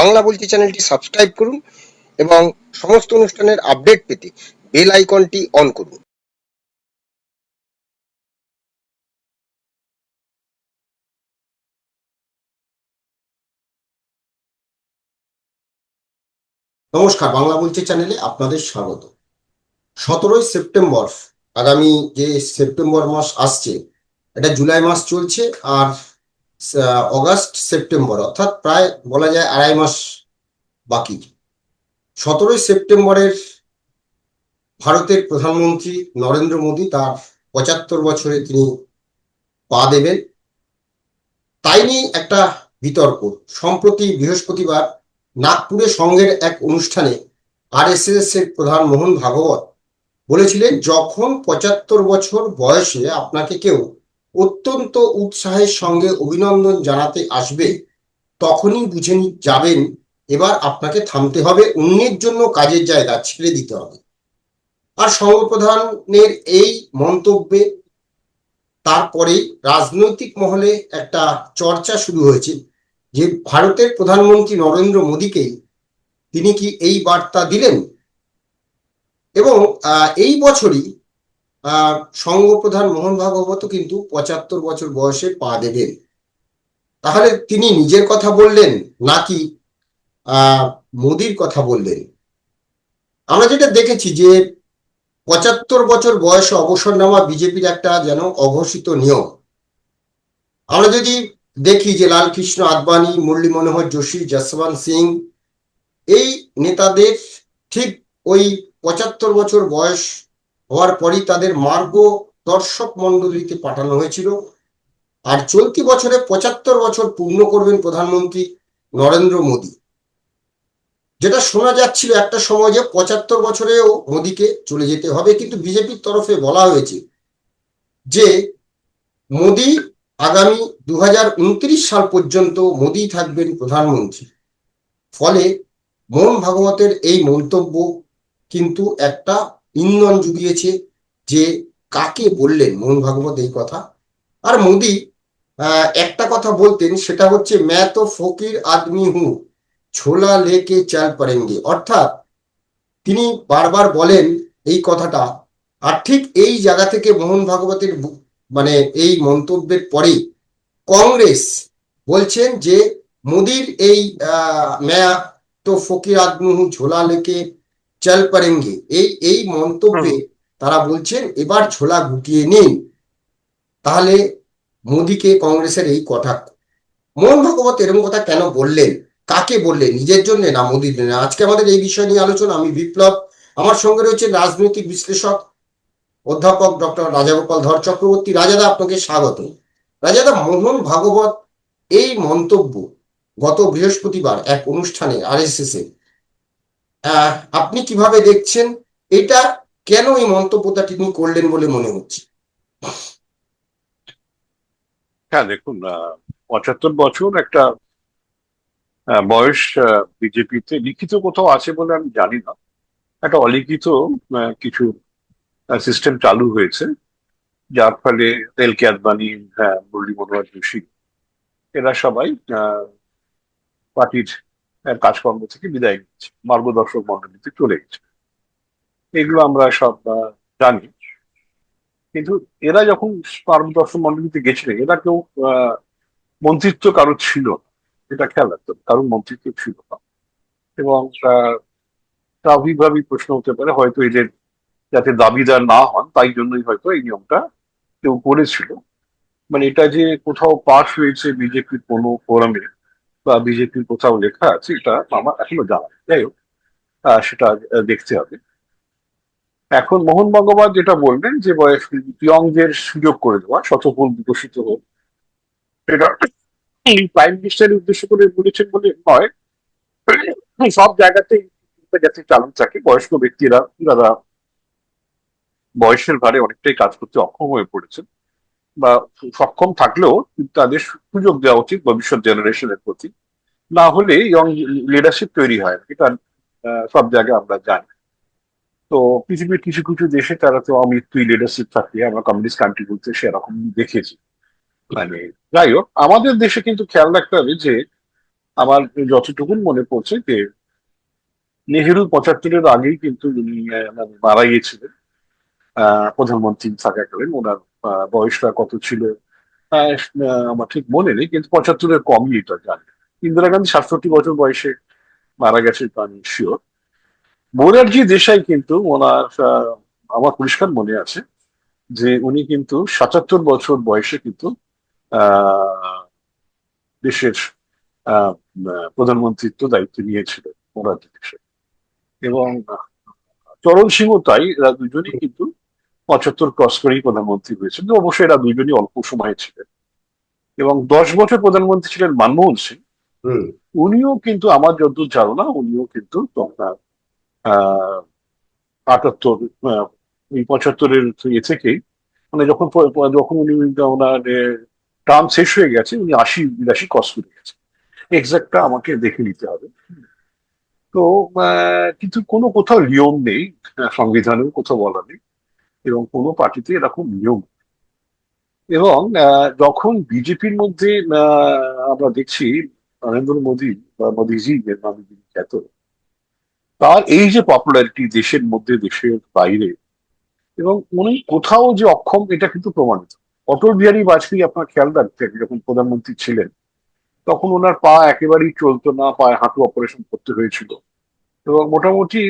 বাংলা বলছি চ্যানেলটি সাবস্ক্রাইব করুন এবং সমস্ত অনুষ্ঠানের আপডেট পেতে বেল আইকনটি অন করুন। নমস্কার, বাংলা বলছি চ্যানেলে আপনাদের স্বাগত। সতেরোই সেপ্টেম্বর, আগামী যে সেপ্টেম্বর মাস আসছে, এটা জুলাই মাস চলছে, আর অগাস্ট, সেপ্টেম্বর, অর্থাৎ প্রায় বলা যায় আড়াই মাস বাকি। সতেরোই সেপ্টেম্বরের ভারতের প্রধানমন্ত্রী নরেন্দ্র মোদী তার পঁচাত্তর বছরে তিনি পা দেবেন। তাই নিয়ে একটা বিতর্ক। সম্প্রতি বৃহস্পতিবার নাগপুরে সংঘের এক অনুষ্ঠানে আরএসএস এর প্রধান মোহন ভাগবত বলেছিলেন, যখন পঁচাত্তর বছর বয়সে আপনাকে কেউ অত্যন্ত উৎসাহের সঙ্গে অভিনন্দন জানাতে আসবে, তখনই বুঝে যাবেন, এবার আপনাকে থামতে হবে, অন্যের জন্য কাজের জায়গা ছেড়ে দিতে হবে। আর সংঘপ্রধানের এই মন্তব্যে তারপরে রাজনৈতিক মহলে একটা চর্চা শুরু হয়েছে, যে ভারতের প্রধানমন্ত্রী নরেন্দ্র মোদীকে তিনি কি এই বার্তা দিলেন? এবং এই বছরই আহ, সংঘপ্রধান মোহন ভাগবত কিন্তু পঁচাত্তর বছর বয়সে পা দেবেন। তাহলে তিনি নিজের কথা বললেন নাকি মোদির কথা বললেন? আমরা যেটা দেখেছি যে পঁচাত্তর বছর বয়সে অবসর নেওয়া বিজেপির একটা যেন অঘোষিত নিয়ম। আমরা যদি দেখি যে লালকৃষ্ণ আদবানি মুরলী মনোহর যোশী যশবন্ত সিং এই নেতাদের ঠিক ওই পঁচাত্তর বছর বয়স হওয়ার পরই তাদের মার্গ দর্শক মণ্ডলীতে পাঠানো হয়েছিল। আর চলতি বছরে পঁচাত্তর বছর পূর্ণ করবেন প্রধানমন্ত্রী নরেন্দ্র মোদী। যেটা শোনা যাচ্ছিল একটা সময় যে পঁচাত্তর বছরেও মোদীকে চলে যেতে হবে, কিন্তু বিজেপির তরফে বলা হয়েছে যে মোদী আগামী দু হাজার উনত্রিশ সাল পর্যন্ত মোদী থাকবেন প্রধানমন্ত্রী। ফলে মোহন ভাগবতের এই মন্তব্য কিন্তু একটা ইন্ধন জুগিয়েছে যে কাকে বললেন মোহন ভাগবত এই কথা? আর মোদী একটা কথা বলতেন, সেটা হচ্ছে ম্যা তো ফকির আদমি হু, ছোলা লেকে চাল পড়েঙ্গে অর্থাৎ তিনি বারবার বলেন এই কথাটা। আর ঠিক এই জায়গা থেকে মোহন ভাগবতের মানে এই মন্তব্যের পরে কংগ্রেস বলছেন যে, মোদির এই ম্যা তো ফকির আদমি হু ঝোলা লেকে চাল পারেঙ্গে। এই এই মন্তব্যে তারা বলছেন এবার ঝোলা গুটিয়ে নিন। তাহলে মোদিকে কংগ্রেসের এই কথা মোহন ভাগবত এরকম কথা কেন বললেন? কাকে বললেন? নিজের জন্য না মোদির জন্য? আজকে আমাদের এই বিষয় নিয়ে আলোচনা। আমি বিপ্লব। আমার সঙ্গে রয়েছে রাজনৈতিক বিশ্লেষক অধ্যাপক ডক্টর রাজাগোপাল ধর চক্রবর্তী। রাজাদা আপনাকে স্বাগত। রাজাদা মোহন ভাগবত এই মন্তব্য গত বৃহস্পতিবার এক অনুষ্ঠানে আরএসএস এ আহ, আপনি কীভাবে দেখছেন? এটা কেন এই মন্তব্যটা তিনি করলেন বলে মনে হচ্ছে? হ্যাঁ দেখুন পঁচাত্তর বছর একটা বয়স বিজেপিতে লিখিত কোথাও আছে বলে আমি জানি না। একটা অলিখিত কিছু সিস্টেম চালু হয়েছে। যার ফলে তেলকে আদবানি হ্যাঁ মুরলী মনোহর যোশী, এরা সবাই পার্টির কাজকর্ম থেকে বিদায় নিচ্ছে। মার্গদর্শক মন্ডলীতে চলে গেছে। এগুলো আমরা সব জানি। কিন্তু এরা যখন মার্গদর্শক মন্ডলীতে গেছিলেন, এরা কেউ মন্ত্রিত্ব কারও ছিল না। এটা খেয়াল রাখতে হবে কারণ মন্ত্রিত্ব ছিল না। এবং স্বাভাবিকভাবেই প্রশ্ন হতে পারে, হয়তো এদের যাতে দাবিদার না হন, তাই জন্যই হয়তো এই নিয়মটা কেউ করেছিল। মানে এটা যে কোথাও পাস হয়েছে বিজেপির কোনো ফোরামে বা বিজেপির কোথাও লেখা আছে, এটা আমার এখনও জানা। যাই হোক সেটা দেখতে হবে। এখন মোহন বঙ্গবৎ যেটা বলবেন যে বয়স সুযোগ করে দেওয়া শতফুল বিকশিত হোক, এটা প্রাইম মিনিস্টারের উদ্দেশ্য করে বলেছেন বলে নয়। সব জায়গাতেই যাতে চালু থাকে, বয়স্ক ব্যক্তিরা যারা বয়সের ভারে অনেকটাই কাজ করতে অক্ষম হয়ে পড়েছেন। বা সক্ষম থাকলেও তাদের সুযোগ দেওয়া উচিত ভবিষ্যৎ জেনারেশনের প্রতি। না হলে ইয়ং লিডারশিপ তৈরি হয়। এটা সব জায়গায় আমরা জানি। তো পৃথিবীর কিছু কিছু দেশে তারা তো অমৃত্যুই লিডারশিপ থাকে। আমরা কমিউনিস্ট কান্ট্রি বলতে সেরকম দেখেছি। মানে যাই হোক, আমাদের দেশে কিন্তু খেয়াল রাখতে হবে যে, আমার যতটুকু মনে পড়ছে যে, নেহেরু পঁচাত্তরের আগেই কিন্তু উনি মারা গিয়েছিলেন। প্রধানমন্ত্রী থাকাকালীন ওনার বয়সটা কত ছিল আমার ঠিক মনে নেই, কিন্তু পঁচাত্তরের কমই এটা জানি। ইন্দিরা গান্ধী সাতষট্টি বছর বয়সে মারা গেছে আমি শিওর মোরারজি দেশাই কিন্তু ওনার আমার পরিষ্কার মনে আছে যে উনি কিন্তু সাতাত্তর বছর বয়সে কিন্তু দেশের প্রধানমন্ত্রিত্ব দায়িত্ব নিয়েছিলেন মোরারজি দেশাই। এবং চরণ সিংহ তাই, এরা দুজনেই কিন্তু পঁচাত্তর ক্রস করেই প্রধানমন্ত্রী হয়েছেন। তো অবশ্যই এরা দুজনই অল্প সময়ে ছিলেন। এবং দশ বছর প্রধানমন্ত্রী ছিলেন মনমোহন সিং। হুম। উনিও কিন্তু আমার যতদূর ধারণা উনিও কিন্তু আপনার আহ আটাত্তর এই পঁচাত্তরের ইয়ে থেকেই। মানে যখন যখন উনি ওনার টার্ম শেষ হয়ে গেছে উনি আশি বিরাশি ক্রস করে গেছে। এক্সাক্টটা আমাকে দেখে নিতে হবে। তো কিন্তু কোনো কোথাও নিয়ম নেই সংবিধানেও কোথাও বলা নেই। এবং কোনো পার্টিতে এরকম নিয়ম এবং যখন বিজেপির মধ্যে আমরা দেখছি নরেন্দ্র মোদী বা মোদীজি, এর নামে যিনি খ্যাত, তার এই যে পপুলারিটি দেশের মধ্যে, দেশের বাইরে, এবং উনি কোথাও যে অক্ষম, এটা কিন্তু প্রমাণিত। অটল বিহারী বাজপেয়ী, আপনার খেয়াল রাখতেন যখন প্রধানমন্ত্রী ছিলেন, তখন ওনার পা একেবারেই চলতো না, পায়ে হাঁটু অপারেশন করতে হয়েছিল। এবং মোটামুটি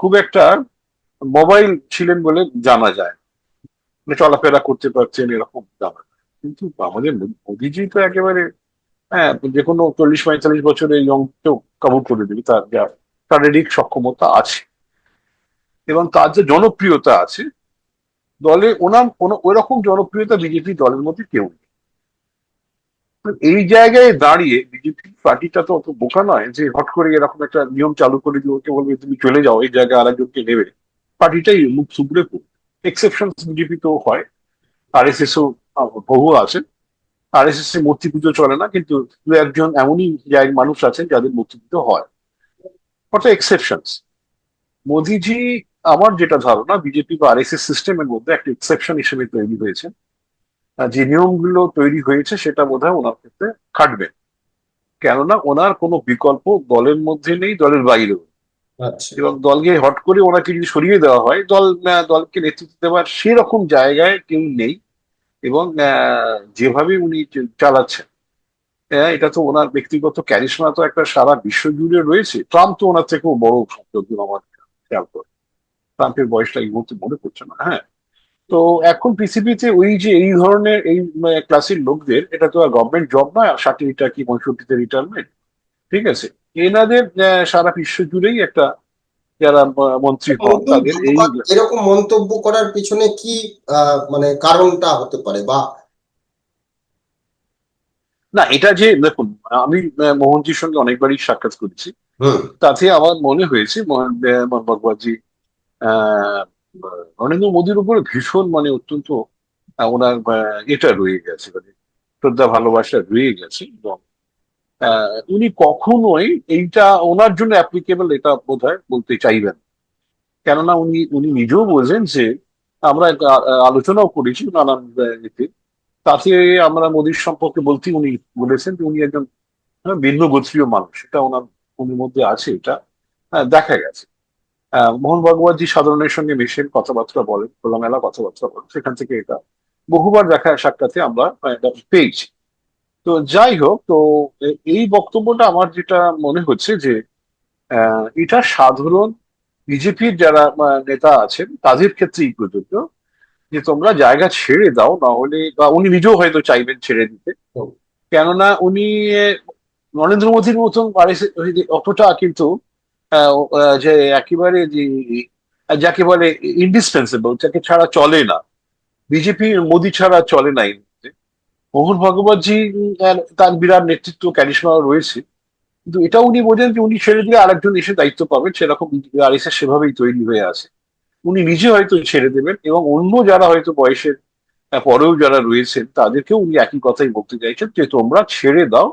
খুব একটা মোবাইল ছিলেন বলে জানা যায়। মানে চলাফেরা করতে পারছেন এরকম জানা যায়। কিন্তু আমাদের মোদিজি তো একেবারে হ্যাঁ যে কোনো চল্লিশ পঁয়তাল্লিশ বছরের ইয়ংকেও কাবু করে দেবে, তার যা শারীরিক সক্ষমতা আছে। এবং তার যে জনপ্রিয়তা আছে, দলে ওনার কোনো ওইরকম জনপ্রিয়তা বিজেপি দলের মধ্যে কেউ নেই। এই জায়গায় দাঁড়িয়ে বিজেপি পার্টিটা তো অত বোকা নয় যে হট করে এরকম একটা নিয়ম চালু করে দিয়ে ওকে বলবে তুমি চলে যাও, এই জায়গায় আরেকজনকে নেবে। পার্টিটাই মুখ সুপুরে এক্সেপশন বিজেপি তো হয় আর এস এস ও বহু আছে। আর এস এস এ মূর্তি পুজো চলে না, কিন্তু দু একজন এমনই মানুষ আছেন যাদের মূর্তি পুজো হয়। অর্থাৎ এক্সেপশনস মোদিজি, আমার যেটা ধারণা বিজেপি বা আর এস এস সিস্টেমের মধ্যে একটা এক্সেপশন হিসেবে তৈরি হয়েছে। যে নিয়মগুলো তৈরি হয়েছে, সেটা বোধ হয় ওনার ক্ষেত্রে খাটবে। কেননা, ওনার কোনো বিকল্প দলের মধ্যে নেই, দলের বাইরেও এবং দলকে হট করে ওনাকে যদি সরিয়ে দেওয়া হয় দল দলকে নেতৃত্ব দেওয়ার সেরকম জায়গায় কেউ নেই এবং যেভাবে উনি চালাচ্ছেন হ্যাঁ, এটা তো ওনার ব্যক্তিগত ক্যারিশমা তো একটা সারা বিশ্ব জুড়ে রয়েছে। ট্রাম্প তো ওনার থেকেও বড় যতদূর আমার খেয়াল করে। ট্রাম্পের বয়সটা এই মুহূর্তে মনে পড়ছে না হ্যাঁ। তো এখন পৃথিবীতে ওই যে এই ধরনের এই ক্লাসের লোকদের এটা তো আর গভর্নমেন্ট জব নয় ষাটটা কি পঁয়ষট্টিতে রিটায়ারমেন্ট ঠিক আছে? এনাদের সারা বিশ্ব জুড়েই একটা যারা মন্ত্রী হন তাদের এই এরকম মন্তব্য করার পিছনে কি মানে কারণটা হতে পারে বা? না এটা যে দেখুন আমি মোহনজির সঙ্গে অনেকবারই সাক্ষাৎ করেছি। তাতে আমার মনে হয়েছে মোহন ভগবতজি নরেন্দ্র মোদীর উপরে ভীষণ মানে অত্যন্ত ওনার এটা রয়ে গেছে মানে শ্রদ্ধা ভালোবাসা রয়ে গেছে এবং উনি কখনোই এইটা ওনার জন্য অ্যাপ্লিকেবল এটা বোধ বলতে চাইবেন কেননা উনি উনি নিজেও বোঝেন যে আমরা আলোচনাও করেছি নানান এতে। তাতে আমরা মোদীর সম্পর্কে বলতে উনি বলেছেন যে উনি একজন হ্যাঁ, ভিন্ন গোত্রীয় মানুষ। এটা ওনার উনির মধ্যে আছে এটা। হ্যাঁ, দেখা গেছে। মোহন ভগবতজি সাধারণের সঙ্গে মেশেন কথাবার্তা বলেন খোলামেলা কথাবার্তা বলেন। সেখান থেকে এটা বহুবার দেখা সাক্ষাতে আমরা পেয়েছি। তো যাই হোক তো এই বক্তব্যটা আমার যেটা মনে হচ্ছে যে আহ, এটা সাধারণ বিজেপির যারা নেতা আছেন তাদের ক্ষেত্রেই প্রযোজ্য যে তোমরা জায়গা ছেড়ে দাও না হলে বা উনি নিজেও হয়তো চাইবেন ছেড়ে দিতে। কেননা উনি নরেন্দ্র মোদীর মতন অতটা কিন্তু যে একেবারে যে যাকে বলে ইন্ডিসপেন্সেবল যাকে ছাড়া চলে না বিজেপি মোদী ছাড়া চলে না। মোহন ভগবতজি, তার বিরাট নেতৃত্ব ক্যারিশমা রয়েছে। কিন্তু এটা উনি বোঝেন যে উনি ছেড়ে দিলে আরেকজন এসে দায়িত্ব পাবেন সেরকম আরএসএস সেভাবেই তৈরি হয়ে আছে। উনি নিজে হয়তো ছেড়ে দেবেন এবং অন্য যারা হয়তো বয়সের পরেও যারা রয়েছেন, তাদেরকেও উনি একই কথাই বলতে চাইছেন যে তোমরা ছেড়ে দাও,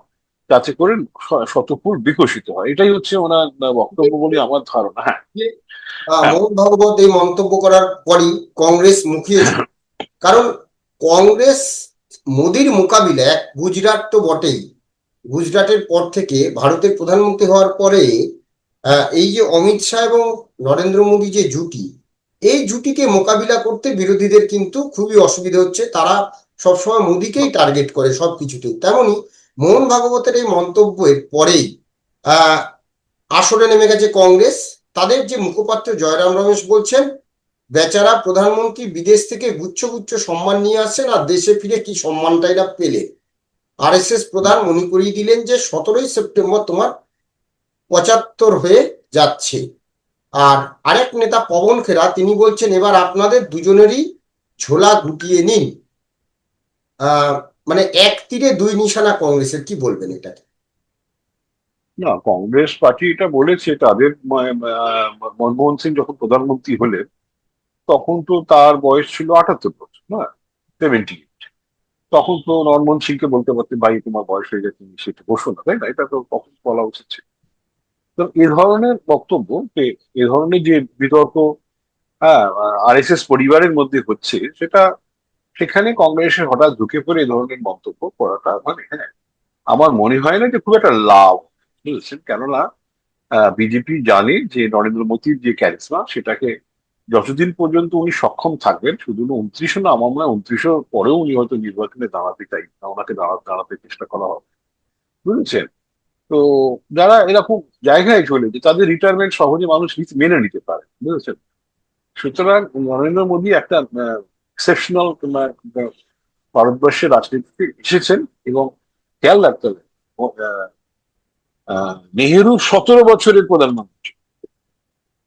যাতে করে শতপুর বিকশিত হয়। এটাই হচ্ছে ওনার বক্তব্য বলে আমার ধারণা। হ্যাঁ। মোহন ভাগবত এই মন্তব্য করার পরই কংগ্রেস মুখিয়েছে কারণ কংগ্রেস মোদির মোকাবিলায় গুজরাট তো বটেই। গুজরাটের পর থেকে ভারতের প্রধানমন্ত্রী হওয়ার পরে এই যে অমিত শাহ এবং নরেন্দ্র মোদী যে জুটি, এই জুটিকে মোকাবিলা করতে বিরোধীদের কিন্তু খুবই অসুবিধা হচ্ছে। তারা সবসময় মোদীকেই টার্গেট করে সবকিছুতেই। তেমনি মোহন ভাগবতের এই মন্তব্যের পরেই আসরে নেমে গেছে কংগ্রেস। তাদের যে মুখপাত্র জয়রাম রমেশ বলছেন বেচারা প্রধানমন্ত্রী বিদেশ থেকে গুচ্ছ গুচ্ছ সম্মান নিয়ে আসেন আর দেশে ফিরে কি সম্মানটাই না পেলেন আরএসএস প্রধান মনে করিয়ে দিলেন যে সতেরোই সেপ্টেম্বর তোমার পঁচাত্তর হয়ে যাচ্ছে। আর আরেক নেতা পবন খেরা, তিনি বলছেন, এবার আপনাদের দুজনেরই ঝোলা গুটিয়ে নিন। মানে এক তীরে দুই নিশানা কংগ্রেসের, কি বলবেন এটা না, কংগ্রেস পার্টি এটা বলেছে, তাদের মনমোহন সিং যখন প্রধানমন্ত্রী হলেন তখন তো তার বয়স ছিল আটাত্তর বছর, না? সেভেন্টি এইট তখন তো মনমোহন সিংকে বলতে পারতেন ভাই, তোমার বয়স হয়ে গেছে সেটা না। তাই না? এটা তো তখন বলা উচিত ছিল। তো এ ধরনের বক্তব্য, যে এ ধরনের যে বিতর্ক হ্যাঁ আর এস এস পরিবারের মধ্যে হচ্ছে, সেটা সেখানে কংগ্রেসের হঠাৎ ঢুকে পড়ে এই ধরনের মন্তব্য করাটা মানে হ্যাঁ আমার মনে হয় না যে খুব একটা লাভ। বুঝেছেন? কেননা বিজেপি জানে যে নরেন্দ্র মোদীর যে ক্যারিসমা সেটাকে যতদিন পর্যন্ত উনি সক্ষম থাকবেন, শুধু উনত্রিশও না, আমার মনে হয় উনত্রিশও পরেও উনি হয়তো নির্বাচনে দাঁড়াতে চাই ওনাকে দাঁড়া- দাঁড়াতে চেষ্টা করা হবে। বুঝেছেন? তো যারা এরকম জায়গায় চলে যে তাদের রিটায়ারমেন্ট সহজে মানুষ মেনে নিতে পারে, বুঝেছেন? সুতরাং নরেন্দ্র মোদী একটা এক্সেপশনাল ভারতবর্ষের রাজনীতিতে এসেছেন এবং খেয়াল রাখতে হবে নেহেরু সতেরো বছরের প্রধানমন্ত্রী,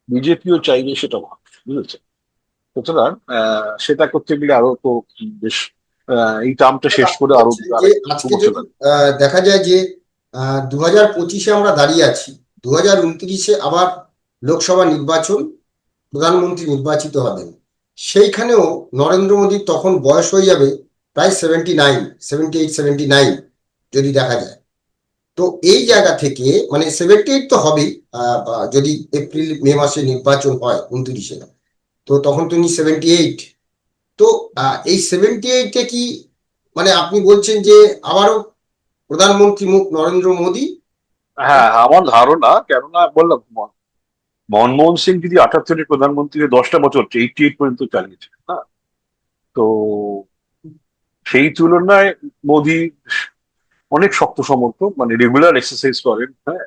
বিজেপিও চাইবে সেটা ভাব বুঝেছেন? সুতরাং সেটা করতে গেলে আরও তো বেশ এই টার্মটা শেষ করে আরও দেখা যায় যে দু হাজার পঁচিশে আমরা দাঁড়িয়ে আছি। দু হাজার উনত্রিশে আবার লোকসভা নির্বাচন প্রধানমন্ত্রী নির্বাচিত হবেন। সেইখানেও নরেন্দ্র মোদীর তখন বয়স হয়ে যাবে প্রায় seventy nine seventy eight seventy nine যদি দেখা যায়। তো এই জায়গা থেকে মানে সেভেন্টি এইট তো হবেই যদি এপ্রিল, মে মাসে নির্বাচন হয় উনত্রিশে। তো তখন তিনি সেভেন্টি এইট তো এই সেভেন্টি এইটে কি মানে আপনি বলছেন যে আবারও প্রধানমন্ত্রী মুখ নরেন্দ্র মোদী? হ্যাঁ আমার ধারণা, কেননা বললাম মনমোহন সিং যদি আটাত্তরের প্রধানমন্ত্রী দশটা বছর এইটি এইট পর্যন্ত চালিয়েছেন না তো সেই তুলনায় মোদি অনেক শক্ত সমর্থ মানে রেগুলার এক্সারসাইজ করেন হ্যাঁ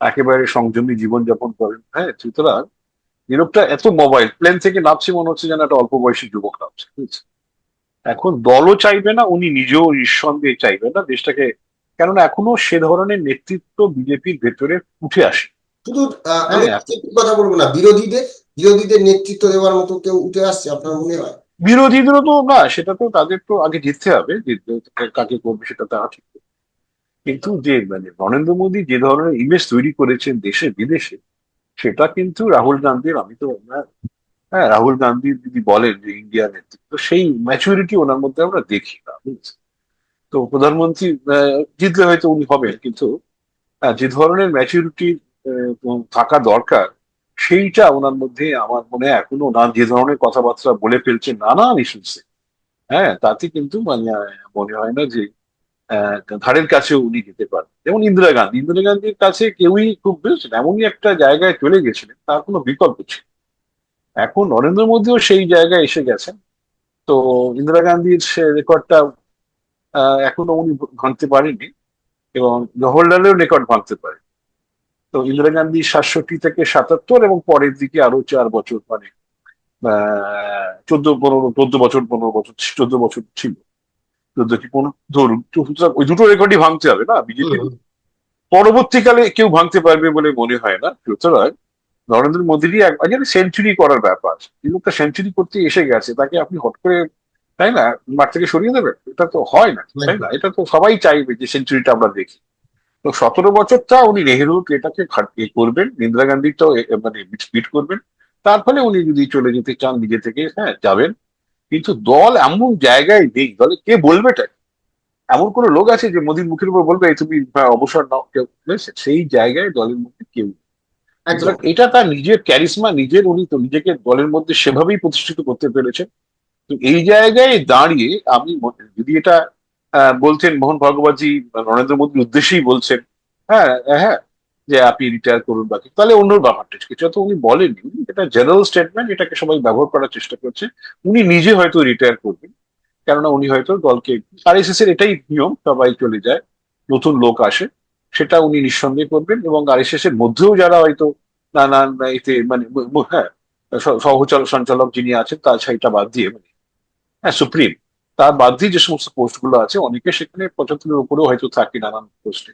একেবারে সংযমী জীবনযাপন করেন হ্যাঁ সুতরাং এই লোকটা এত মোবাইল প্লেন থেকে নামছে মনে হচ্ছে যেন একটা অল্প বয়সী যুবক নামছে? এখন দলও চাইবে না উনি নিজেও নিঃসন্দেহে চাইবে না দেশটাকে কেননা এখনও সে ধরনের নেতৃত্ব বিজেপির ভেতরে উঠে আসে শুধু হ্যাঁ। কথা বলব না বিরোধীদের বিরোধীদের নেতৃত্ব দেওয়ার মতো কেউ উঠে আসছে আপনার মনে হয় বিরোধীদেরও তো না সেটা তো তাদের তো আগে জিততে হবে কাকে করবে সেটা তারা ঠিক করবে। কিন্তু যে মানে নরেন্দ্র মোদী যে ধরনের ইমেজ তৈরি করেছেন দেশে, বিদেশে, সেটা কিন্তু রাহুল গান্ধীর, আমি তো আমরা- হ্যাঁ রাহুল গান্ধী যদি বলেন যে ইন্ডিয়া নেতৃত্ব সেই ম্যাচুরিটি ওনার মধ্যে আমরা দেখি না? তো প্রধানমন্ত্রী জিতলে হয়তো উনি হবেন, কিন্তু যে ধরনের ম্যাচুরিটি থাকা দরকার, সেইটা ওনার মধ্যে আমার মনে হয় এখনও না, যে ধরনের কথাবার্তা বলে ফেলছে নানান ইস্যুসে হ্যাঁ তাতে কিন্তু মানে মনে হয় না যে ধারের কাছে উনি যেতে পারেন। যেমন ইন্দিরা গান্ধী। ইন্দিরা গান্ধীর কাছে কেউই খুব বুঝেছেন এমনই একটা জায়গায় চলে গেছিলেন, তার কোনো বিকল্প ছিল এখন নরেন্দ্র মোদীও সেই জায়গায় এসে গেছেন। তো ইন্দিরা গান্ধীর সে রেকর্ডটা এখনও উনি ভাঙতে পারেনি এবং জওহরলালেও রেকর্ড ভাঙতে পারে তো ইন্দিরা গান্ধী সাতষট্টি থেকে সাতাত্তর এবং পরের দিকে আরও চার বছর মানে চোদ্দ, পনেরো, চোদ্দ বছর, পনেরো বছর, চোদ্দ বছর ছিল। চোদ্দ কি পনেরো ধরুন সুতরাং ওই দুটো রেকর্ডই ভাঙতে হবে না? বিজেপি পরবর্তীকালে কেউ ভাঙতে পারবে বলে মনে হয় না। সুতরাং নরেন্দ্র মোদীরই এক সেঞ্চুরি করার ব্যাপার। লোকটা সেঞ্চুরি করতে এসে গেছে। তাকে আপনি হট করে তাই না? মাঠ থেকে সরিয়ে দেবেন? এটা তো হয় না তাই না? এটা তো সবাই চাইবে যে সেঞ্চুরিটা আমরা দেখি। তো সতেরো বছরটা উনি নেহেরু এটাকে করবেন ইন্দিরা গান্ধীটাও মানে স্পিড করবেন। তার ফলে উনি যদি চলে যেতে চান নিজে থেকে হ্যাঁ যাবেন। কিন্তু দল এমন জায়গায় নেই দলে কে বলবে এমন কোন লোক আছে যে মোদীর মুখের উপর বলবে তুমি অবসর নাও কেউ সেই জায়গায় দলের মধ্যে কেউ এটা তার নিজের ক্যারিসমা নিজের উনি তো নিজেকে দলের মধ্যে সেভাবেই প্রতিষ্ঠিত করতে পেরেছেন। তো এই জায়গায় দাঁড়িয়ে আমি মনে- যদি এটা আহ, বলছেন মোহন ভগবতজি নরেন্দ্র মোদীর উদ্দেশ্যেই বলছেন হ্যাঁ হ্যাঁ যে আপনি রিটায়ার করুন বাকি তাহলে অন্য ব্যাপারটা কিছু তো উনি বলেননি এটা জেনারেল স্টেটমেন্ট এটাকে সবাই ব্যবহার করার চেষ্টা করছে। উনি নিজে হয়তো রিটায়ার করবেন, কেননা উনি হয়তো দলকে আর এস এর এটাই নিয়ম, সবাই চলে যায়, নতুন লোক আসে, সেটা উনি নিঃসন্দেহে করবেন এবং আর এস এর মধ্যেও যারা হয়তো নানান এতে মানে হ্যাঁ স- সহচালক সঞ্চালক যিনি আছেন, তার সেইটা বাদ দিয়ে মানে হ্যাঁ সুপ্রিম, তার বাদ দিয়ে যে সমস্ত পোস্টগুলো আছে, অনেকে সেখানে পঁচাত্তরের উপরেও হয়তো থাকে নানান পোস্টে।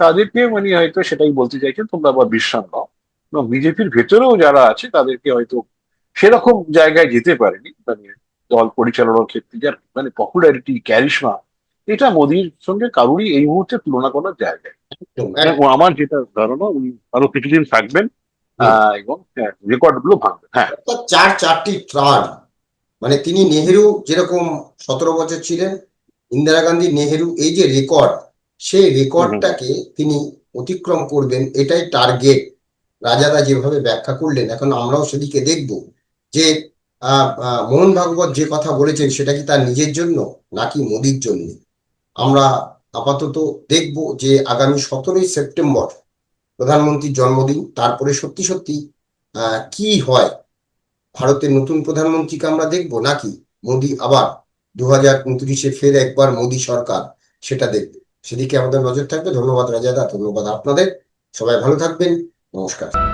তাদেরকে মানে হয়তো সেটাই বলতে চাইছেন তোমরা আবার বিশ্রাম নাও। এবং বিজেপির ভেতরেও যারা আছে তাদেরকে হয়তো সেরকম জায়গায় যেতে পারেনি। মানে দল পরিচালনার ক্ষেত্রে যার মানে পপুলারিটি ক্যারিশমা এটা মোদির সঙ্গে কারোরই এই মুহূর্তে তুলনা করার জায়গায় এবং আমার যেটা ধারণা উনি আরও কিছুদিন থাকবেন আহ, এবং রেকর্ডগুলো ভাঙবেন। হ্যাঁ। চার চারটি ট্রান মানে তিনি নেহেরু যেরকম সতেরো বছর ছিলেন ইন্দিরা গান্ধী নেহেরু এই যে রেকর্ড সেই রেকর্ডটাকে তিনি অতিক্রম করবেন, এটাই টার্গেট। রাজারা যেভাবে ব্যাখ্যা করলেন, এখন আমরাও সেদিকে দেখব যে মোহন ভাগবত যে কথা বলেছেন, সেটা কি তার নিজের জন্য নাকি মোদির জন্য? আমরা আপাতত দেখব যে আগামী সতেরোই সেপ্টেম্বর প্রধানমন্ত্রীর জন্মদিন, তারপরে সত্যি সত্যি কি হয়? ভারতের নতুন প্রধানমন্ত্রীকে আমরা দেখব নাকি? মোদি আবার দু হাজার উনত্রিশে ফের একবার মোদি সরকার, সেটা দেখবে। সেদিকে আমাদের নজর থাকবে। ধন্যবাদ রাজাদা ধন্যবাদ আপনাদের। সবাই ভালো থাকবেন। নমস্কার।